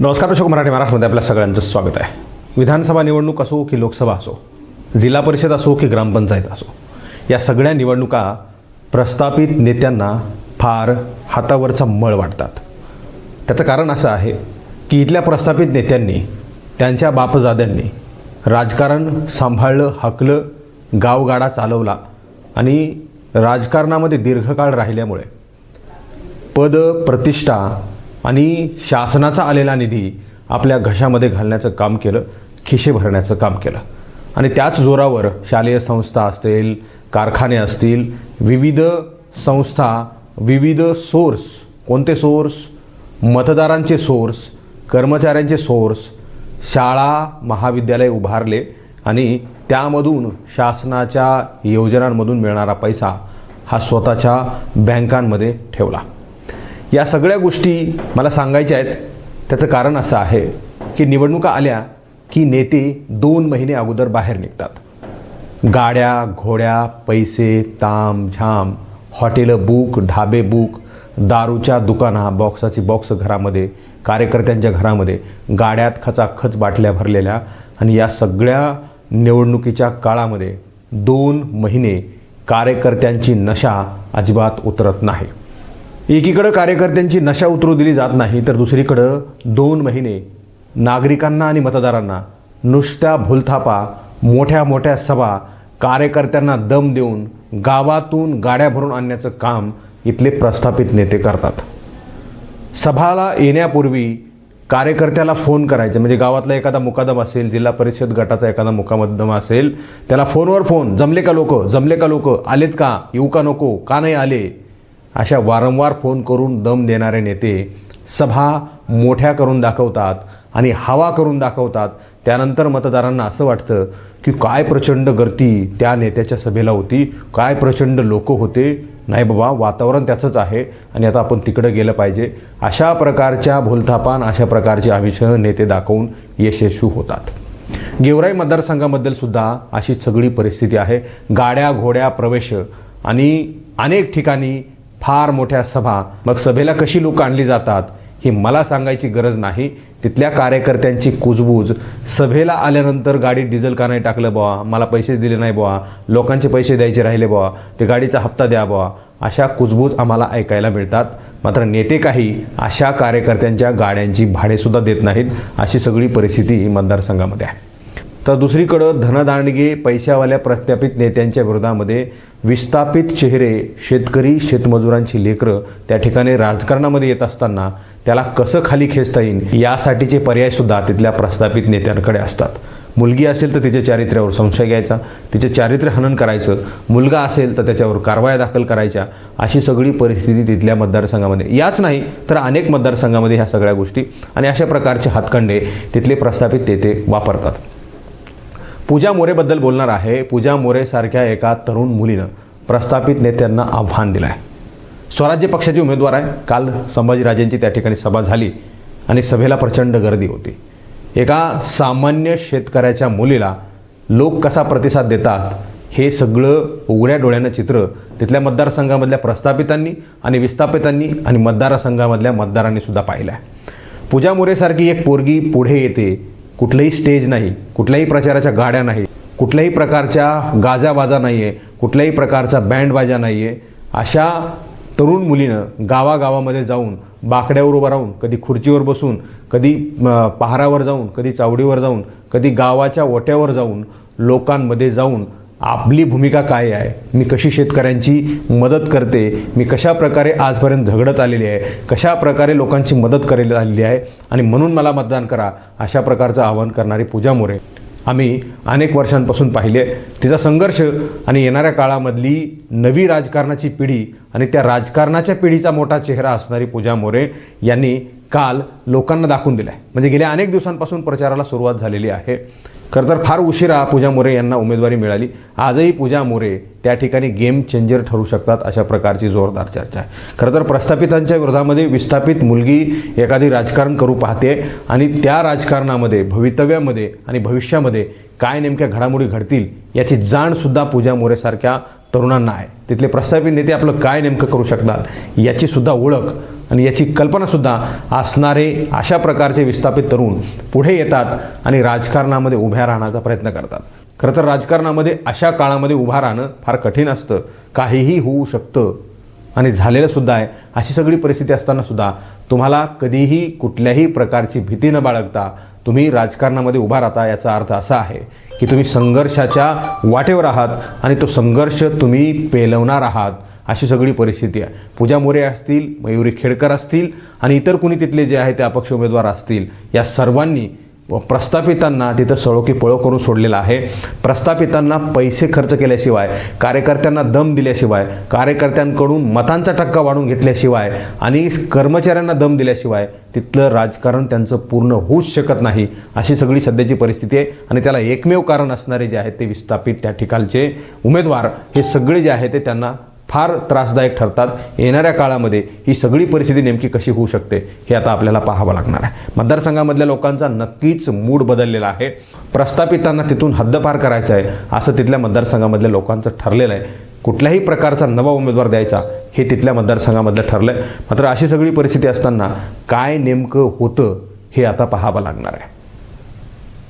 नमस्कार प्रेक्षक मराठी महाराष्ट्रमध्ये आपल्या सगळ्यांचं स्वागत आहे. विधानसभा निवडणूक असो की लोकसभा असो जिल्हा परिषद असो की ग्रामपंचायत असो या सगळ्या निवडणुका प्रस्थापित नेत्यांना फार हातावरचा मळ वाटतात. त्याचं कारण असं आहे की इथल्या प्रस्थापित नेत्यांनी त्यांच्या बापजाद्यांनी राजकारण सांभाळलं हकलं गावगाडा चालवला आणि राजकारणामध्ये दीर्घकाळ राहिल्यामुळे पद प्रतिष्ठा आणि शासनाचा आलेला निधी आपल्या घशामध्ये घालण्याचं काम केलं खिशे भरण्याचं काम केलं. आणि त्याच जोरावर शालेय संस्था असतील कारखाने असतील विविध संस्था विविध सोर्स कोणते सोर्स मतदारांचे सोर्स कर्मचाऱ्यांचे सोर्स शाळा महाविद्यालय उभारले आणि त्यामधून शासनाच्या योजनांमधून मिळणारा पैसा हा स्वतःच्या बँकांमध्ये ठेवला. या सगळ्या गोष्टी मला सांगायच्या आहेत. त्याचं कारण असं आहे की निवडणुका आल्या की नेते दोन महिने अगोदर बाहेर निघतात. गाड्या घोड्या पैसे ताम झाम हॉटेलं बुक ढाबे बुक दारूच्या दुकाना बॉक्साची बॉक्स घरामध्ये कार्यकर्त्यांच्या घरामध्ये गाड्यात खचाखच बाटल्या भरलेल्या आणि या सगळ्या निवडणुकीच्या काळामध्ये दोन महिने कार्यकर्त्यांची नशा अजिबात उतरत नाही. एकीकडं कार्यकर्त्यांची नशा उतरू दिली जात नाही तर दुसरीकडं दोन महिने नागरिकांना आणि मतदारांना नुसत्या भुलथापा मोठ्या मोठ्या सभा कार्यकर्त्यांना दम देऊन गावातून गाड्या भरून आणण्याचं काम इथले प्रस्थापित नेते करतात. सभाला येण्यापूर्वी कार्यकर्त्याला फोन करायचे म्हणजे गावातला एखादा मुकादम असेल जिल्हा परिषद गटाचा एखादा मुकामद्दम असेल त्याला फोनवर फोन जमले का लोक? जमले का लोक? आलेत का? येऊ का नको? का नाही आले? अशा वारंवार फोन करून दम देणारे नेते सभा मोठ्या करून दाखवतात आणि हवा करून दाखवतात. त्यानंतर मतदारांना असं वाटतं की काय प्रचंड गर्दी त्या नेत्याच्या सभेला होती काय प्रचंड लोक होते. नाही बाबा वातावरण त्याचंच आहे आणि आता आपण तिकडं गेलं पाहिजे. अशा प्रकारच्या भूलथापान अशा प्रकारचे आविष्य नेते दाखवून यशस्वी होतात. गेवराई मतदारसंघाबद्दल सुद्धा अशी सगळी परिस्थिती आहे. गाड्या घोड्या प्रवेश आणि अनेक ठिकाणी फार मोठ्या सभा मग सभेला कशी लोक आणली जातात ही मला सांगायची गरज नाही. तिथल्या कार्यकर्त्यांची कुजबूज सभेला आल्यानंतर गाडीत डिझेल का नाही टाकलं बुवा? मला पैसे दिले नाही बुवा. लोकांचे पैसे द्यायचे राहिले बुवा. ते गाडीचा हप्ता द्या बुवा. अशा कुजबूज आम्हाला ऐकायला मिळतात. मात्र नेते काही अशा कार्यकर्त्यांच्या गाड्यांची भाडेसुद्धा देत नाहीत अशी सगळी परिस्थिती मतदारसंघामध्ये आहे. तर दुसरीकडं धनदांडगे पैशावाल्या प्रस्थापित नेत्यांच्या विरोधामध्ये विस्थापित चेहरे शेतकरी शेतमजुरांची लेकरं त्या ठिकाणी राजकारणामध्ये येत असताना त्याला कसं खाली खेचता येईल यासाठीचे पर्यायसुद्धा तिथल्या प्रस्थापित नेत्यांकडे असतात. मुलगी असेल तर तिच्या चारित्र्यावर संशय घ्यायचा तिचे चारित्र्य हनन करायचं मुलगा असेल तर त्याच्यावर कारवाया दाखल करायच्या अशी सगळी परिस्थिती तिथल्या मतदारसंघामध्ये. याच नाही तर अनेक मतदारसंघामध्ये ह्या सगळ्या गोष्टी आणि अशा प्रकारचे हातखंडे तिथले प्रस्थापित नेते वापरतात. पूजा मोरेबद्दल बोलणार आहे. पूजा मोरेसारख्या एका तरुण मुलीनं प्रस्थापित नेत्यांना आव्हान दिलं आहे स्वराज्य पक्षाची उमेदवार आहे. काल संभाजीराजेंची त्या ठिकाणी सभा झाली आणि सभेला प्रचंड गर्दी होती. एका सामान्य शेतकऱ्याच्या मुलीला लोक कसा प्रतिसाद देतात हे सगळं उघड्या डोळ्यानं चित्र तिथल्या मतदारसंघामधल्या प्रस्थापितांनी आणि विस्थापितांनी आणि मतदारसंघामधल्या मतदारांनी सुद्धा पाहिलं आहे पूजा मोरेसारखी एक पोरगी पुढे येते कुठलंही स्टेज नाही कुठल्याही प्रचाराच्या गाड्या नाही कुठल्याही प्रकारच्या गाजाबाजा नाही आहे कुठल्याही प्रकारचा बँडबाजा नाही आहे अशा तरुण मुलीनं गावागावामध्ये जाऊन बाकड्यावर उभं राहून कधी खुर्चीवर बसून कधी पहारावर जाऊन कधी चावडीवर जाऊन कधी गावाच्या ओट्यावर जाऊन लोकांमध्ये जाऊन आपली भूमिका काय आहे? मी कशी शेतकऱ्यांची मदत करते? मी कशा प्रकारे आजपर्यंत झगडत आलेली आहे? कशा प्रकारे लोकांची मदत करायला आलेली आहे? आणि म्हणून मला मतदान करा अशा प्रकारचं आवाहन करणारी पूजा मोरे. आम्ही अनेक वर्षांपासून पाहिले तिचा संघर्ष आणि येणाऱ्या काळामधली नवी राजकारणाची पिढी आणि त्या राजकारणाच्या पिढीचा मोठा चेहरा असणारी पूजा मोरे यांनी काल लोकांना दाखवून दिला आहे म्हणजे गेल्या अनेक दिवसांपासून प्रचाराला सुरुवात झालेली आहे. खरं तर फार उशिरा पूजा मोरे यांना उमेदवारी मिळाली. आजही पूजा मोरे त्या ठिकाणी गेम चेंजर ठरू शकतात अशा प्रकारची जोरदार चर्चा आहे. खरं तर प्रस्थापितांच्या विरोधामध्ये विस्थापित मुलगी एखादी राजकारण करू पाहते आणि त्या राजकारणामध्ये भवितव्यामध्ये आणि भविष्यामध्ये काय नेमक्या घडामोडी घडतील याची जाणसुद्धा पूजा मोरेसारख्या तरुणांना आहे. तिथले प्रस्थापित नेते आपलं काय नेमकं करू शकतात याचीसुद्धा ओळख आणि याची कल्पनासुद्धा असणारे अशा प्रकारचे विस्थापित तरुण पुढे येतात आणि राजकारणामध्ये उभ्या राहण्याचा प्रयत्न करतात. खरं तर राजकारणामध्ये अशा काळामध्ये उभा राहणं फार कठीण असतं. काहीही होऊ शकतं. आणि झालेलं सुद्धा आहे. अशी सगळी परिस्थिती असताना सुद्धा तुम्हाला कधीही कुठल्याही प्रकारची भीती न बाळगता तुम्ही राजकारणामध्ये उभा राहता याचा अर्थ असा आहे की तुम्ही संघर्षाच्या वाटेवर आहात आणि तो संघर्ष तुम्ही पेलवणार आहात. अशी सगळी परिस्थिती आहे. पूजा मोरे असतील मयुरी खेडकर असतील आणि इतर कुणी तिथले जे आहे ते अपक्ष उमेदवार असतील या सर्वांनी प्रस्थापितांना तिथं सळोकी पळो करून सोडलेला आहे. प्रस्थापितांना पैसे खर्च केल्याशिवाय कार्यकर्त्यांना दम दिल्याशिवाय कार्यकर्त्यांकडून मतांचा टक्का वाढून घेतल्याशिवाय आणि कर्मचाऱ्यांना दम दिल्याशिवाय तिथलं राजकारण त्यांचं पूर्ण होऊच शकत नाही अशी सगळी सध्याची परिस्थिती आहे. आणि त्याला एकमेव कारण असणारे जे आहेत ते विस्थापित त्या ठिकाणचे उमेदवार हे सगळे जे आहे ते त्यांना फार त्रासदायक ठरतात. येणाऱ्या काळामध्ये ही सगळी परिस्थिती नेमकी कशी होऊ शकते हे आता आपल्याला पाहावं लागणार आहे. मतदारसंघामधल्या लोकांचा नक्कीच मूड बदललेला आहे. प्रस्थापितांना तिथून हद्दपार करायचं आहे असं तिथल्या मतदारसंघामधल्या लोकांचं ठरलेलं आहे. कुठल्याही प्रकारचा नवा उमेदवार द्यायचा हे तिथल्या मतदारसंघामधलं ठरलं आहे मात्र अशी सगळी परिस्थिती असताना काय नेमकं होतं हे आता पाहावं लागणार आहे.